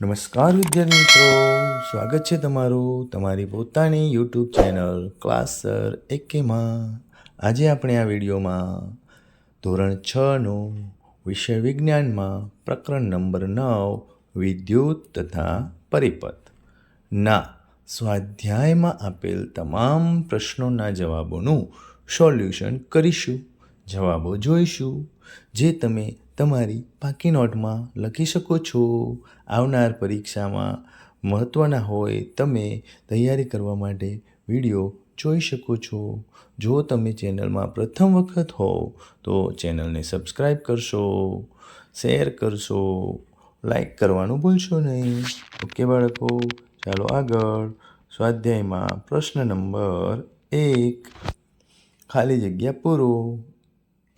નમસ્કાર વિદ્યાર્થી મિત્રો, સ્વાગત છે તમારું તમારી પોતાની યુટ્યુબ ચેનલ ક્લાસ સર એકેમાં આજે આપણે આ વિડીયોમાં ધોરણ છનો વિષય વિજ્ઞાનમાં પ્રકરણ નંબર નવ, વિદ્યુત તથા પરિપથ. ના, સ્વાધ્યાયમાં આપેલ તમામ પ્રશ્નોના જવાબોનું સોલ્યુશન કરીશું, જવાબો જોઈશું, જે તમે તમારી પાકી નોટમાં લખી શકો છો, આવનાર પરીક્ષામાં મહત્ત્વના હોય તમે તૈયારી કરવા માટે વીડિયો જોઈ શકો છો. જો તમે ચેનલમાં પ્રથમ વખત હો, તો ચેનલને સબસ્ક્રાઈબ કરશો, શેર કરશો લાઈક કરવાનું ભૂલશો નહીં. ઓકે બાળકો, ચાલો આગળ. સ્વાધ્યાયમાં પ્રશ્ન નંબર એક. ખાલી જગ્યા પૂરો.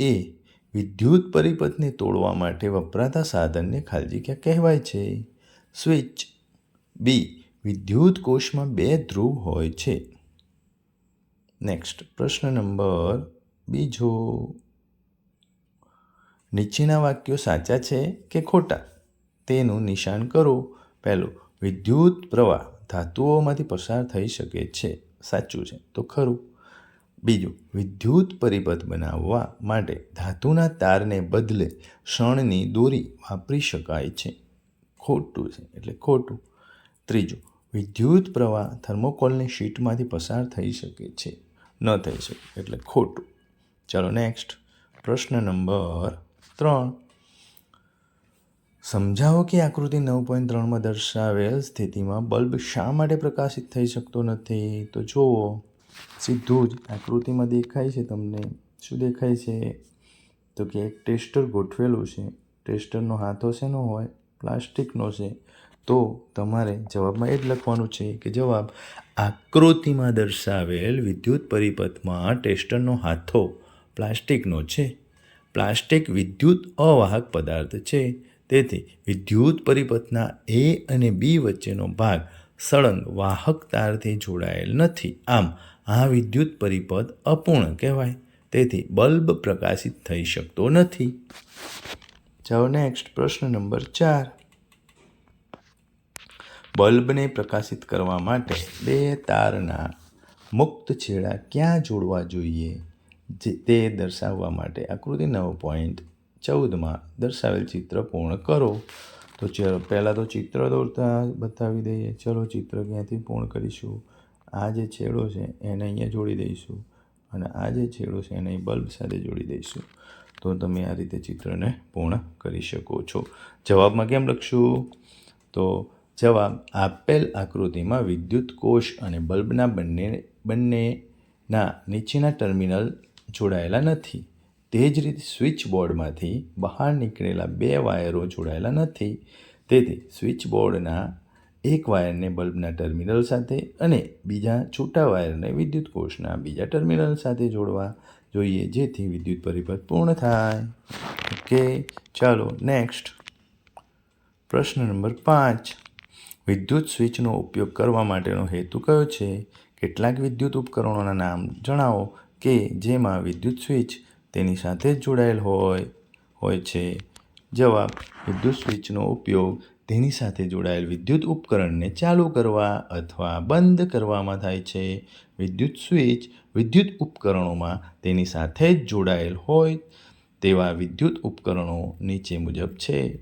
એ. વિદ્યુત પરિપથને તોડવા માટે વપરાતા સાધનને ખાલજી ક્યાં કહેવાય છે? સ્વિચ. બી. વિદ્યુત કોષમાં બે ધ્રુવ હોય છે. નેક્સ્ટ. પ્રશ્ન નંબર બીજો. નીચેના વાક્યો સાચા છે કે ખોટા? તેનું નિશાન કરો. પહેલું, વિદ્યુત પ્રવાહ ધાતુઓમાંથી પસાર થઈ શકે છે. સાચું છે. તો ખરું. બીજું, વિદ્યુત પરિપથ બનાવવા માટે ધાતુના તારને બદલે શણની દોરી વાપરી શકાય છે. ખોટું છે, એટલે ખોટું. ત્રીજું, વિદ્યુત પ્રવાહ થર્મોકોલની શીટમાંથી પસાર થઈ શકે છે. ન થઈ શકે, એટલે ખોટું. ચાલો નેક્સ્ટ પ્રશ્ન નંબર ત્રણ. સમજાવો કે આકૃતિ નવ પોઈન્ટ ત્રણમાં દર્શાવેલ સ્થિતિમાં બલ્બ શા માટે પ્રકાશિત થઈ શકતો નથી? તો જુઓ. સીધું જ આકૃતિમાં દેખાય છે, તમને શું દેખાય છે? તો કે એક ટેસ્ટર ગોઠવેલું છે. ટેસ્ટરનો હાથો શેનો હોય? પ્લાસ્ટિકનો છે. તો તમારે જવાબમાં એ જ લખવાનું છે કે જવાબ આકૃતિમાં દર્શાવેલ વિદ્યુત પરિપથમાં ટેસ્ટરનો હાથો પ્લાસ્ટિકનો છે. પ્લાસ્ટિક વિદ્યુત અવાહક પદાર્થ છે. તેથી વિદ્યુત પરિપથના એ અને બી વચ્ચેનો ભાગ સળંગ વાહક તારથી જોડાયેલ નથી. આમ, આ વિદ્યુત પરિપથ અપૂર્ણ કહેવાય. તેથી બલ્બ પ્રકાશિત થઈ શકતો નથી. જાઓ નેક્સ્ટ પ્રશ્ન નંબર ચાર. બલ્બને પ્રકાશિત કરવા માટે બે તારના મુક્ત છેડા ક્યાં જોડવા જોઈએ? જે તે દર્શાવવા માટે આકૃતિ નવ પોઈન્ટ ચૌદમાં દર્શાવેલ ચિત્ર પૂર્ણ કરો. તો ચલો, પહેલાં તો ચિત્ર દોરતા બતાવી દઈએ. ચલો, ચિત્ર ક્યાંથી પૂર્ણ કરીશું? આ જે છેડો છે, એને અહીંયા જોડી દઈશું. અને આ જે છેડો છે, એને બલ્બ સાથે જોડી દઈશું. તો તમે આ રીતે ચિત્રને પૂર્ણ કરી શકો છો. જવાબમાં કેમ લખશું? તો જવાબ, આપેલ આકૃતિમાં વિદ્યુત કોષ અને બલ્બના બંને, બંનેના નીચેના ટર્મિનલ જોડાયેલા નથી. તે જ રીતે સ્વિચ બોર્ડમાંથી બહાર નીકળેલા બે વાયરો જોડાયેલા નથી. તેથી સ્વિચ બોર્ડના એક વાયરને બલ્બના ટર્મિનલ સાથે અને બીજા છૂટા વાયરને વિદ્યુત કોષના બીજા ટર્મિનલ સાથે જોડવા જોઈએ, જેથી વિદ્યુત પરિપથ પૂર્ણ થાય. ઓકે, ચાલો નેક્સ્ટ. પ્રશ્ન નંબર પાંચ. વિદ્યુત સ્વિચનો ઉપયોગ કરવા માટેનો હેતુ કયો છે? કેટલાક વિદ્યુત ઉપકરણોના નામ જણાવો કે જેમાં વિદ્યુત સ્વિચ તેની સાથે જ જોડાયેલ હોય હોય છે. જવાબ, વિદ્યુત સ્વિચનો ઉપયોગ તેની સાથે જોડાયેલ વિદ્યુત ઉપકરણને ચાલુ કરવા અથવા બંધ કરવામાં થાય છે. વિદ્યુત સ્વિચ વિદ્યુત ઉપકરણોમાં તેની સાથે જ જોડાયેલ હોય તેવા વિદ્યુત ઉપકરણો નીચે મુજબ છે.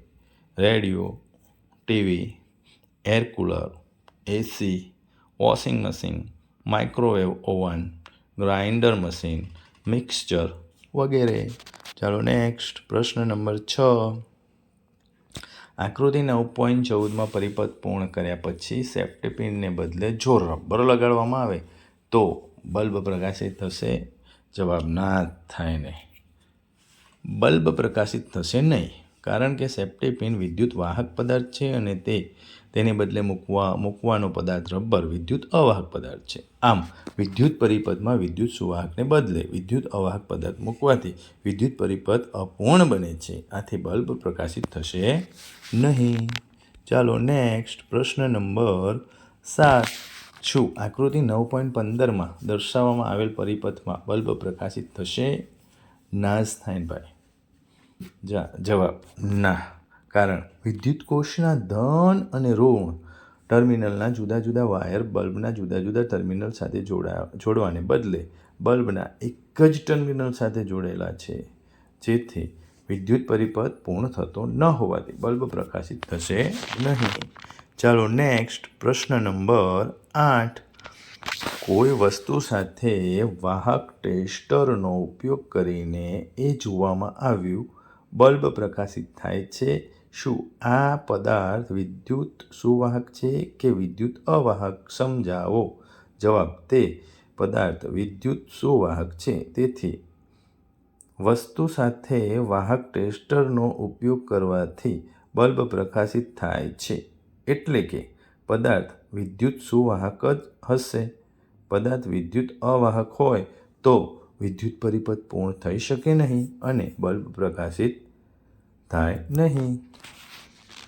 Radio, TV, air cooler, AC, washing machine, microwave oven, grinder machine, mixture વગેરે. ચાલો નેક્સ્ટ પ્રશ્ન નંબર છ. આકૃતિ નવ પોઈન્ટ ચૌદમાં પરિપથ પૂર્ણ કર્યા પછી સેફ્ટી પિનને બદલે જો રબર લગાડવામાં આવે. તો બલ્બ પ્રકાશિત થશે? જવાબ ના થાય નહીં. બલ્બ પ્રકાશિત થશે નહીં. કારણ કે સેફ્ટી પિન વિદ્યુત વાહક પદાર્થ છે અને તે તેને બદલે મૂકવા, મૂકવાનો પદાર્થ રબર વિદ્યુત અવાહક પદાર્થ છે. આમ, વિદ્યુત પરિપથમાં વિદ્યુત સુવાહકને બદલે વિદ્યુત અવાહક પદાર્થ મૂકવાથી વિદ્યુત પરિપથ અપૂર્ણ બને છે. આથી બલ્બ પ્રકાશિત થશે નહીં. ચાલો નેક્સ્ટ પ્રશ્ન નંબર સાત. શું આકૃતિ નવ પોઈન્ટ પંદરમાં દર્શાવવામાં આવેલ પરિપથમાં બલ્બ પ્રકાશિત થશે? નાઝ જ થાય ભાઈ. જા જવાબ, ના. કારણ વિદ્યુત કોષના ધન અને ઋણ ટર્મિનલના જુદા જુદા વાયર બલ્બના જુદા જુદા ટર્મિનલ સાથે જોડા, જોડવાને બદલે બલ્બના એક જ ટર્મિનલ સાથે જોડેલા છે, જેથી વિદ્યુત પરિપથ પૂર્ણ થતો ન હોવાથી બલ્બ પ્રકાશિત થશે નહીં. ચાલો નેક્સ્ટ પ્રશ્ન નંબર આઠ. કોઈ વસ્તુ સાથે વાહક ટેસ્ટરનો ઉપયોગ કરીને એ જોવામાં આવ્યું બલ્બ પ્રકાશિત થાય છે. શું આ પદાર્થ વિદ્યુત સુવાહક છે કે વિદ્યુત અવાહક? સમજાવો. જવાબ, તે પદાર્થ વિદ્યુત સુવાહક છે. તેથી, વસ્તુ સાથે વાહક ટેસ્ટરનો ઉપયોગ કરવાથી બલ્બ પ્રકાશિત થાય છે. એટલે કે, પદાર્થ વિદ્યુત સુવાહક જ હશે. પદાર્થ વિદ્યુત અવાહક હોય તો વિદ્યુત પરિપથ પૂર્ણ થઈ શકે નહીં અને બલ્બ પ્રકાશિત થાય નહીં.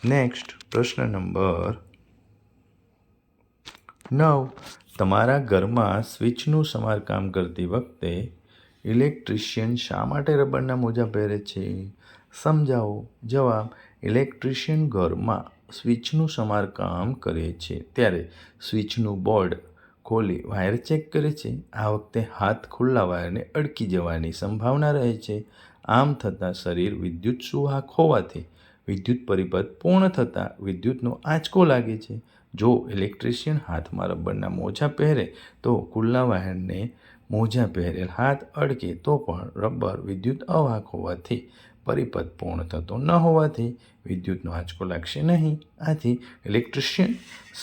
નેક્સ્ટ પ્રશ્ન નંબર નવ. તમારા ઘરમાં સ્વિચનું સમારકામ કરતી વખતે ઇલેક્ટ્રિશિયન શા માટે રબરના મોજા પહેરે છે? સમજાવો. જવાબ, ઇલેક્ટ્રિશિયન ઘરમાં સ્વિચનું સમારકામ કરે છે. ત્યારે સ્વિચનું બોર્ડ ખોલી વાયર ચેક કરે છે. આ વખતે હાથ ખુલ્લા વાયરને અડકી જવાની સંભાવના રહે છે. આમ થતાં શરીર વિદ્યુત સુવાહક હોવાથી વિદ્યુત પરિપથ પૂર્ણ થતાં વિદ્યુતનો આંચકો લાગે છે. જો ઇલેક્ટ્રિશિયન હાથમાં રબરના મોજા પહેરે, તો ખુલ્લા વાયરને મોજા પહેરેલ હાથ અડકે, તો પણ રબર વિદ્યુત અવાહક હોવાથી પરિપથ પૂર્ણ થતો ન હોવાથી વિદ્યુતનો આંચકો લાગશે નહીં. આથી ઇલેક્ટ્રિશિયન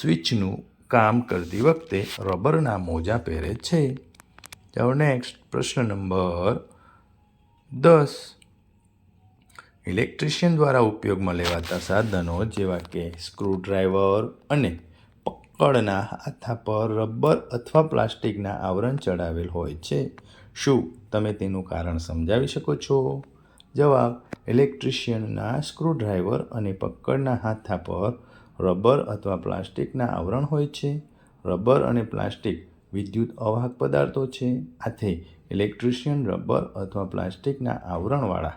સ્વિચનું કામ કરતી વખતે રબરના મોજા પહેરે છે. ચાલો નેક્સ્ટ પ્રશ્ન નંબર દસ. ઇલેક્ટ્રિશિયન દ્વારા ઉપયોગમાં લેવાતા સાધનો જેવા કે સ્ક્રૂડ્રાઈવર અને પકડના હાથા પર રબર અથવા પ્લાસ્ટિકના આવરણ ચડાવેલ હોય છે. શું તમે તેનું કારણ સમજાવી શકો છો? જવાબ ઇલેક્ટ્રિશિયનના સ્ક્રૂડ્રાઈવર અને પકડના હાથા પર રબર અથવા પ્લાસ્ટિકના આવરણ હોય છે. રબર અને પ્લાસ્ટિક વિદ્યુત અવાહક પદાર્થો છે. આથી ઇલેક્ટ્રિશિયન રબર અથવા પ્લાસ્ટિકના આવરણવાળા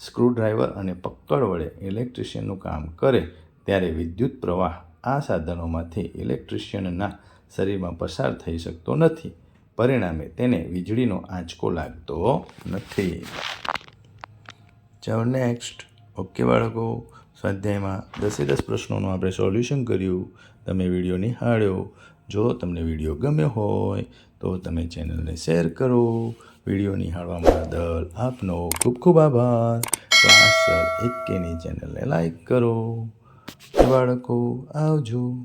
સ્ક્રૂડ્રાઈવર અને પકડ વડે ઇલેક્ટ્રિશિયનનું કામ કરે ત્યારે વિદ્યુત પ્રવાહ આ સાધનોમાંથી ઇલેક્ટ્રિશિયનના શરીરમાં પસાર થઈ શકતો નથી. પરિણામે તેને વીજળીનો આંચકો લાગતો નથી. ચાલો નેક્સ્ટ ઓકે બાળકો. સ્વાધ્યાયમાં દસે દસ પ્રશ્નોનું આપણે સોલ્યુશન કર્યું, તમે વીડિયો નિહાળ્યો. જો તમને વીડિયો ગમ્યો હોય, તો તમે ચેનલને શેર કરો. વીડિયો નિહાળવા બદલ આપનો ખૂબ ખૂબ આભાર. ક્લાસ એકેની ચેનલને લાઈક કરો. બાળકો, આવજો.